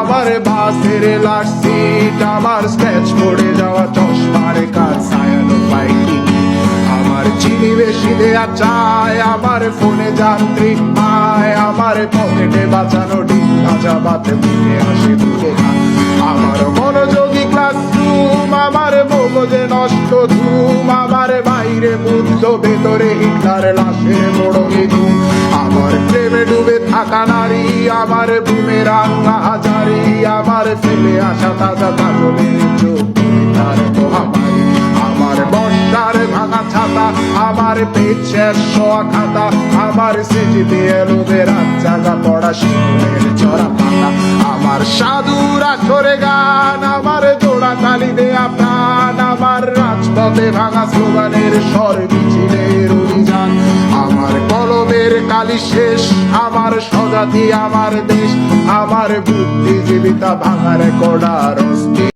আমার বাসের লাশ সিট আমার স্ক্র্যাচ পড়ে যাওয়া চশমার কাজ ছায়ানো পাইনি আমার চিনি বেশি দেয়া চায়, আমার ফোনে যান্ত্রিক পায়, আমার পকেটে বাঁচানো ডিম মুখে আমার মনোযোগী আমার মগজে নষ্ট ধুম, আমার বাইরে বুদ্ধ ভেতরে হিটলার লাশের আমার প্রেমে ডুবে থাকা নারী আমার বুমের আঙ্গা আমার ফেলে আসা তাজা কাজলের চোখ মহামারী আমার বর্ষার ভাঙা ছাতা, আমার পেছের শোয়া খাতা, আমার সিজিতে এলোদের জাগা পড়া শিশুরের চড়া পাতা। আমার সাধুর আসরে গান, আমার জোড়া তালি দেয়া প্রাণ, আমার রাজপথে ভাঙা স্লোগানের স্বর মিছিলের কালি শেষ। আমার স্বজাতি আমার দেশ আমার বুদ্ধিজীবিতা ভাঙার কড়ার অস্থির।